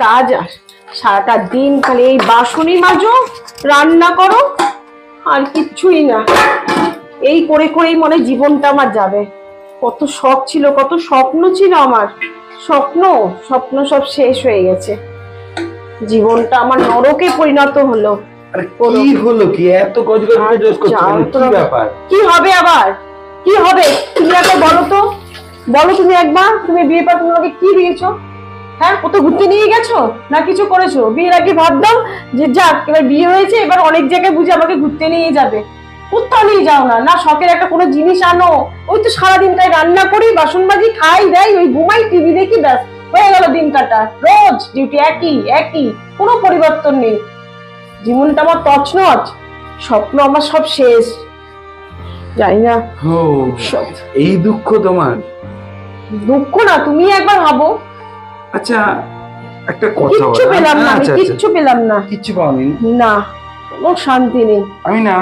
কাজ আর সারাটা দিন খালি এই বাসনই মাজো রান্না করো আর কিচ্ছুই না। এই করে করেই মনে জীবনটা আমার যাবে। কত শখ ছিল কত স্বপ্ন ছিল আমার। স্বপ্ন স্বপ্ন সব শেষ হয়ে গেছে। জীবনটা আমার নরকে পরিণত হলো। কি হলো কি? এত কি ব্যাপার? কি হবে আবার? কি হবে? তুমি একবার বলো তো। বলো তুমি একবার। তুমি বিয়ে পর তুমি আমাকে কি দিয়েছ? হ্যাঁ কোথাও ঘুরতে নিয়ে গেছো? না কিছু করেছ? বিয়ের আগে ভাবতাম যে যাক এবার বিয়ে হয়েছে এবার অনেক জায়গায় বুঝে আমাকে ঘুরতে নিয়ে যাবে। কোথাও নিয়ে যাও না না শখের একটা কোনো জিনিস আনো। ওই তো সারাদিনটাই রান্না করি বাসন মাজি খাই দেয় ওই ঘুমাই টিভি দেখি ব্যাস। হয়ে গেল দিন কাটা রোজ ডিউটি একই একই কোনো পরিবর্তন নেই। জীবনটা আমার তছনছ স্বপ্ন আমার সব শেষ। জানি না। এই দুঃখ তোমার? দুঃখ না তুমি একবার ভাবো। আচ্ছা একটা কথা কিচ্ছু পেলাম না আমি আচ্ছা, আচ্ছা। কিচ্ছু পেলাম না। কিচ্ছু পাওনি? না কোনো শান্তি নেই। আমি না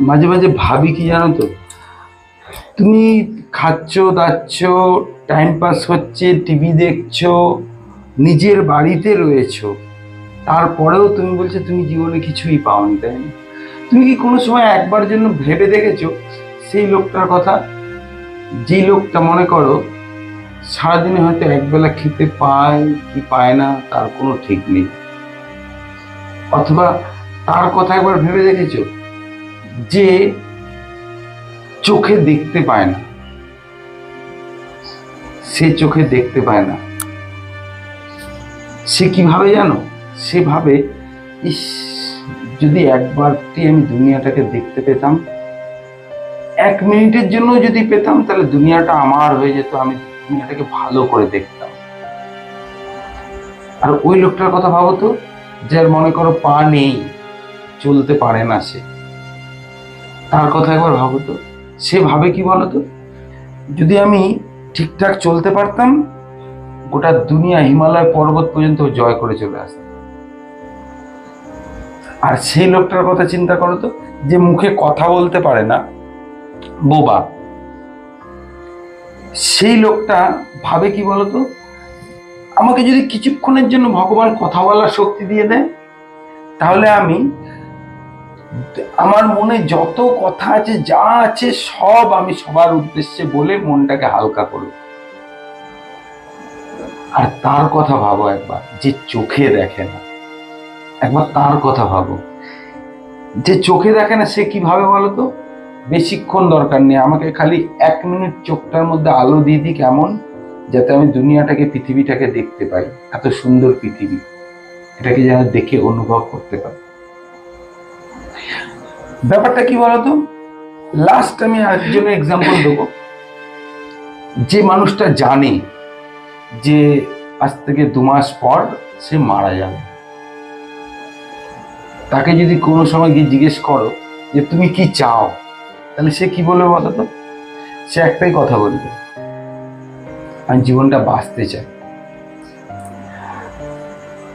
মাঝে মাঝে ভাবি কি জানো তো? তুমি খাচ্ছ দাচ্ছ টাইম পাস হচ্ছে টিভি দেখছ নিজের বাড়িতে রয়েছো। তারপরেও তুমি বলছো তুমি জীবনে কিছুই পাওনি তাই না? তুমি কি কোনো সময় একবার জন্য ভেবে দেখেছ? সেই লোকটার কথা? যেই লোকটা মনে করো সারাদিনে হয়তো একবেলা খেতে পায় কি পায় না, তার কোনো ঠিক নেই। অথবা তার কথা একবার ভেবে দেখেছ? যে চোখে দেখতে পায় না। সে চোখে দেখতে পায় না। সে কীভাবে জানো? সে ভাবে, ইস, যদি একবারটি আমি দুনিয়াটাকে দেখতে পেতাম, এক মিনিটের জন্য যদি পেতাম, তাহলে দুনিয়াটা আমার হয়ে যেত, আমি দুনিয়াটাকে ভালো করে দেখতাম আর ওই লোকটার কথা ভাবো তো যার মনে করো পা নেই, চলতে পারে না সে। তার কথা একবার ভাবো তো, সে ভাবে কি বলতো যদি আমি ঠিকঠাক চলতে পারতাম, গোটা দুনিয়া হিমালয় পর্বত পর্যন্ত জয় করে চলে আসতাম আর সেই লোকটার কথা চিন্তা করো তো, যে মুখে কথা বলতে পারে না, বোবা। সেই লোকটা ভাবে কি বলতো? আমাকে যদি কিছুক্ষণের জন্য ভগবান কথা বলার শক্তি দিয়ে দেয়, তাহলে আমি আমার মনে যত কথা আছে, যা আছে, সব আমি সবার উদ্দেশ্যে বলে মনটাকে হালকা করব। আর তার কথা ভাবো একবার, যে চোখে দেখে না। একবার তার কথা ভাবো। যে চোখে দেখে না, সে কীভাবে বলো তো বেশিক্ষণ দরকার নেই। আমাকে খালি এক মিনিট চোখটার মধ্যে আলো দিয়ে দিই কেমন? যাতে আমি দুনিয়াটাকে, পৃথিবীটাকে দেখতে পাই। এত সুন্দর পৃথিবী। এটাকে যেন দেখে অনুভব করতে পারি। ব্যাপারটা কি বলতো? লাস্ট আমি আরেকজনের এক্সাম্পল দেবো। যে মানুষটা জানে যে আজ থেকে দু মাস পর সে মারা যাবে। তাকে যদি কোনো সময় গিয়ে জিজ্ঞেস করো যে, তুমি কি চাও? তাহলে সে কি বলবে বলো তো? সে একটাই কথা বলবে। আমি জীবনটা বাঁচতে চাই।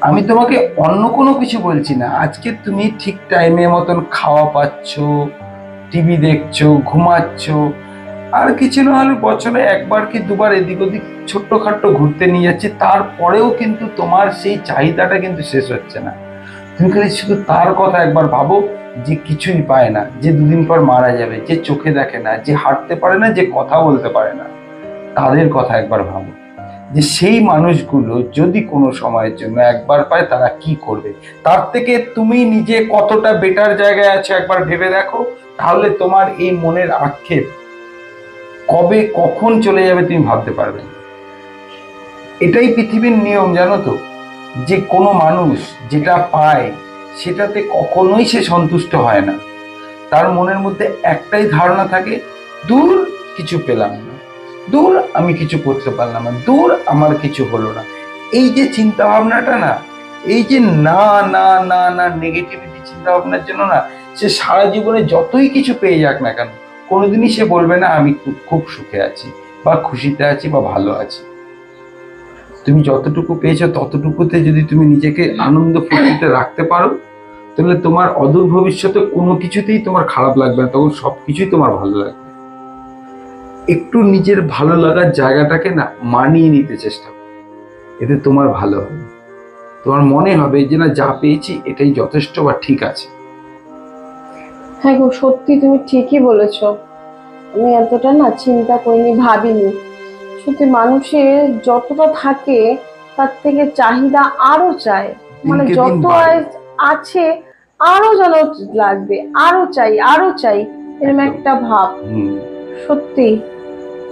আমি তোমাকে অন্য কোনো কিছু বলছি না। আজকে তুমি ঠিক টাইমে মতন খাওয়া পাচ্ছ টিভি দেখছ, ঘুমাচ্ছ। আর কিছু না হলে বছরে একবার কি দুবার এদিক ওদিক ছোট্টখাট্ট ঘুরতে নিয়ে যাচ্ছি, তারপরেও কিন্তু তোমার সেই চাহিদাটা কিন্তু শেষ হচ্ছে না। তুমি খালি শুধু তার কথা একবার ভাবো যে কিছুই পায় না, যে দুদিন পর মারা যাবে, যে চোখে দেখে না, যে হাঁটতে পারে না, যে কথা বলতে পারে না। তাদের কথা একবার ভাবো। যে সেই মানুষগুলো যদি কোনো সময়ের জন্য একবার পায়, তারা কি করবে? তার থেকে তুমি নিজে কতটা বেটার জায়গায় আছো একবার ভেবে দেখো। তাহলে তোমার এই মনের আক্ষেপ কবে, কখন চলে যাবে তুমি ভাবতে পারবে এটাই পৃথিবীর নিয়ম, জানো তো? যে কোনো মানুষ যেটা পায়, সেটাতে কখনোই সে সন্তুষ্ট হয় না। তার মনের মধ্যে একটাই ধারণা থাকে, দূর কিছু পেলাম না। দূর আমি কিছু করতে পারলাম না। দূর আমার কিছু হলো না। এই যে চিন্তা ভাবনাটা না, এই যে না না না না নেগেটিভিটি চিন্তা ভাবনার জন্য না, সে সারা জীবনে যতই কিছু পেয়ে যাক না কেন, কোনোদিনই সে বলবে না, আমি খুব- সুখে আছি বা খুশিতে আছি বা ভালো আছি। তুমি যতটুকু পেয়েছ ততটুকুতে যদি তুমি নিজেকে আনন্দ ফুর্তিতে রাখতে পারো, তাহলে তোমার অদূর ভবিষ্যতে কোনো কিছুতেই তোমার খারাপ লাগবে না, তখন সব কিছুই তোমার ভালো লাগবে। একটু নিজের ভালো লাগার জায়গাটাকে না মানিয়ে নিতে চেষ্টা করো। এতে তোমার ভালো হবে। তোমার মনে হবে যে না, যা পেয়েছি এটাই যথেষ্ট বা ঠিক আছে। হ্যাঁ গো, সত্যি তুমি ঠিকই বলেছ। আমি এতটা না চিন্তা করিনি, ভাবিনি। সত্যি মানুষের যতটা থাকে তার থেকে চাহিদা আরও চায়। মানে যত আছে আরও যেন লাগবে আরও চাই আরও চাই এরকম একটা ভাব। সত্যি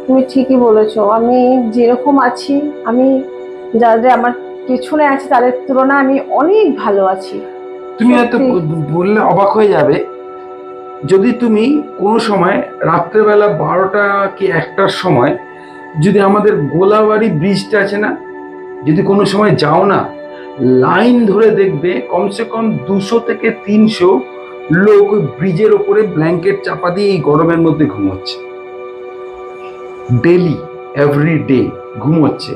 তুমি ঠিকই বলেছ। আমি যেরকম আছি আমি যাদের আমার পেছনে আছে তাদের তুলনায় আমি অনেক ভালো আছি। তুমি হয়তো বললে অবাক হয়ে যাবে যদি তুমি কোনো সময় রাত্রেবেলা বারোটা কি একটার সময় যদি আমাদের গোলাবাড়ি ব্রিজটা আছে না, যদি কোনো সময় যাও না, লাইন ধরে দেখবে কমসে কম দুশো থেকে তিনশো লোক ওই ব্রিজের ওপরে ব্ল্যাঙ্কেট চাপা দিয়ে এই গরমের মধ্যে ঘুমোচ্ছে। ডেলি এভরি ডে ঘুমোচ্ছে।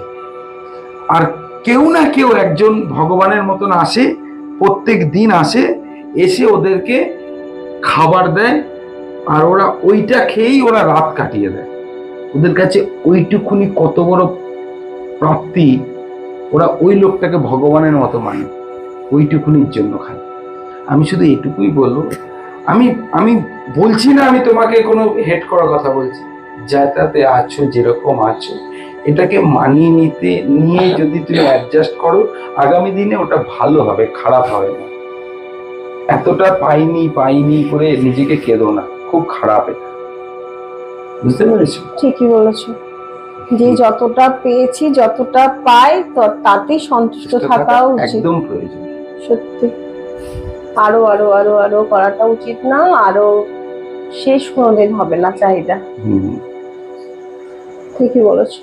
আর কেউ না কেউ একজন ভগবানের মতন আসে, প্রত্যেক দিন আসে, এসে ওদেরকে খাবার দেয়, আর ওরা ওইটা খেয়েই ওরা রাত কাটিয়ে দেয়। ওদের কাছে ওইটুকুনি কত বড় প্রাপ্তি, ওরা ওই লোকটাকে ভগবানের মতো মানে। ওইটুকুনির জন্য খায় আমি শুধু এটুকুই বলব, আমি আমি বলছি না আমি তোমাকে কোনো হেড করার কথা বলছি। যাতাতে আছো, যেরকম আছো, এটাকে মানিয়ে নিতে, নিয়ে যদি তুমি অ্যাডজাস্ট করো, আগামী দিনে ওটা ভালো হবে, খারাপ হবে না। এতটা পাইনি পাইনি করে নিজেকে কেঁদো না, খুব খারাপ এটা। বুঝতে পেরেছ? ঠিকই বলেছ। যে যতটা পেয়েছি যতটা পাই তাতেই সন্তুষ্ট থাকা উচিত। একদম প্রয়োজন। সত্যি। আরও আরও আরও আরও করাটা উচিত না আরও শেষ কোনোদিন হবে না চাহিদা। ঠিকই বলেছ।